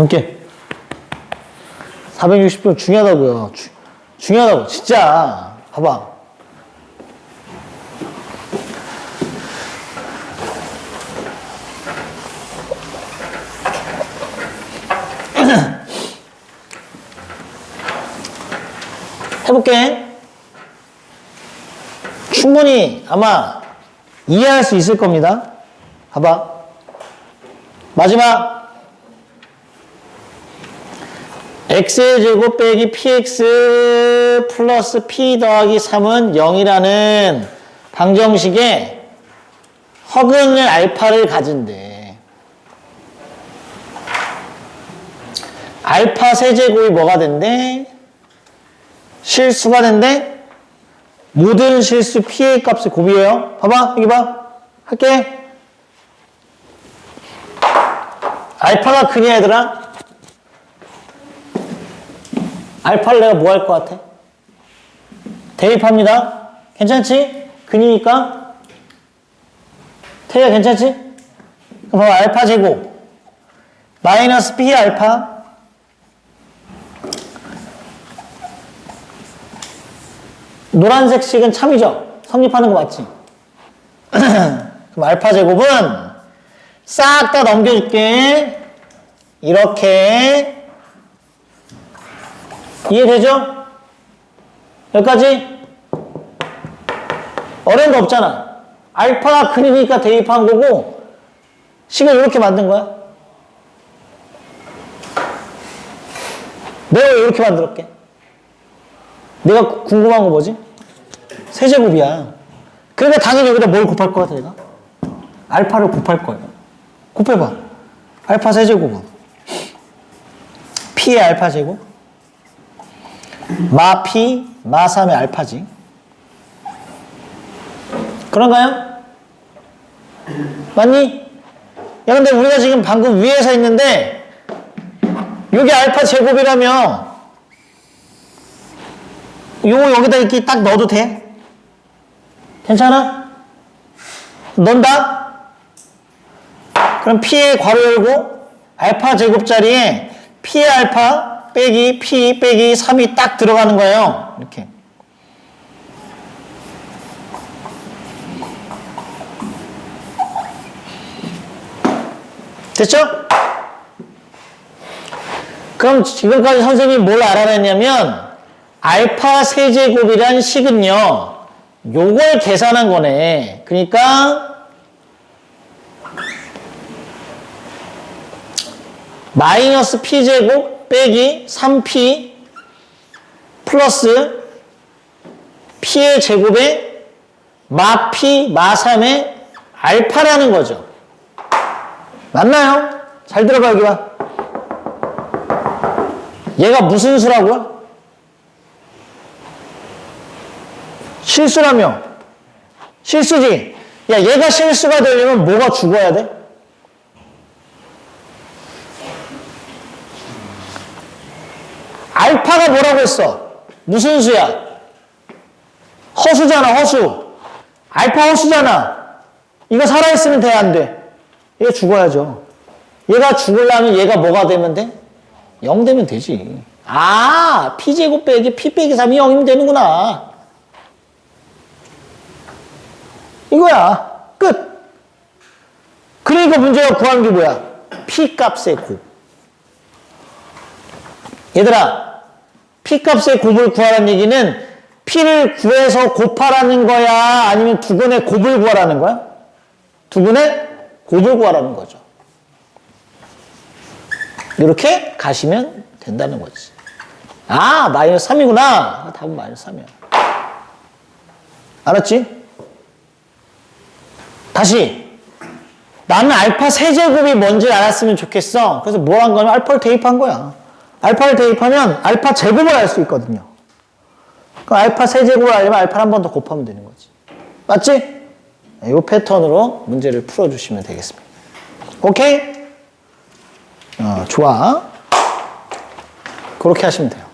함께 460분 중요하다고요. 주- 중요하다고 진짜 봐봐. 해볼게. 충분히 아마 이해할 수 있을 겁니다. 봐봐. 마지막. X의 제곱 빼기 px 플러스 p 더하기 3은 0이라는 방정식에 허근을 알파를 가진대. 알파 세제곱이 뭐가 된대? 실수가 된대? 모든 실수 p의 값의 곱이에요. 봐봐, 여기 봐. 할게. 알파가 크냐, 얘들아? 알파를 내가 뭐 할 것 같아? 대입합니다. 괜찮지? 근이니까. 태야 괜찮지? 그럼 알파 제곱. 마이너스 b 알파. 노란색 식은 참이죠? 성립하는 거 맞지? 그럼 알파 제곱은 싹 다 넘겨줄게. 이렇게. 이해되죠? 여기까지? 거 없잖아. 알파가 크니까 대입한 거고, 식을 이렇게 만든 거야. 내가 왜 이렇게 만들었게? 내가 궁금한 거 뭐지? 세제곱이야. 그러니까 당연히 여기다 뭘 곱할 것 같아, 내가? 알파를 곱할 거예요. 곱해봐. 알파 세제곱은. P의 알파 제곱. 마 P, 마 3의 알파지. 그런가요? 맞니? 야, 근데 우리가 지금 방금 위에서 있는데, 여기 알파 제곱이라며, 요거 여기다 이렇게 딱 넣어도 돼? 괜찮아? 넣는다? 그럼 P의 괄호 열고, 알파 제곱 자리에 P의 알파 빼기 P 빼기 3이 딱 들어가는 거예요. 이렇게. 됐죠? 그럼 지금까지 선생님이 뭘 알아냈냐면 알파 세제곱이란 식은요. 요걸 계산한 거네. 그러니까 마이너스 p제곱 빼기 3p 플러스 p의 제곱에 마 p 마 3의 알파라는 거죠. 맞나요? 잘 들어봐 여기 봐. 얘가 무슨 수라고요? 실수라며. 실수지. 야 얘가 실수가 되려면 뭐가 죽어야 돼? 알파가 뭐라고 했어? 무슨 수야? 허수잖아, 허수. 알파 허수잖아. 이거 살아있으면 돼, 안 돼? 얘가 죽어야죠. 얘가 죽으려면 얘가 뭐가 되면 돼? 0 되면 되지. 아, P제곱 빼기 P 빼기 3이 0이면 되는구나. 이거야. 끝. 그러니까 문제가 구하는 게 뭐야? P 값의 곱. 얘들아, P값의 곱을 구하라는 얘기는 P를 구해서 곱하라는 거야? 아니면 두근의 곱을 구하라는 거야? 두근의 곱을 구하라는 거죠. 이렇게 가시면 된다는 거지. 아, 마이너스 3이구나. 답은 마이너스 3이야. 알았지? 다시. 나는 알파 세제곱이 뭔지 알았으면 좋겠어. 그래서 뭘 한 거냐면 알파를 대입한 거야. 알파를 대입하면 알파 제곱을 알 수 있거든요. 그럼 알파 세제곱을 알려면 알파를 한 번 더 곱하면 되는 거지. 맞지? 이 패턴으로 문제를 풀어주시면 되겠습니다. 오케이? 어, 좋아. 그렇게 하시면 돼요.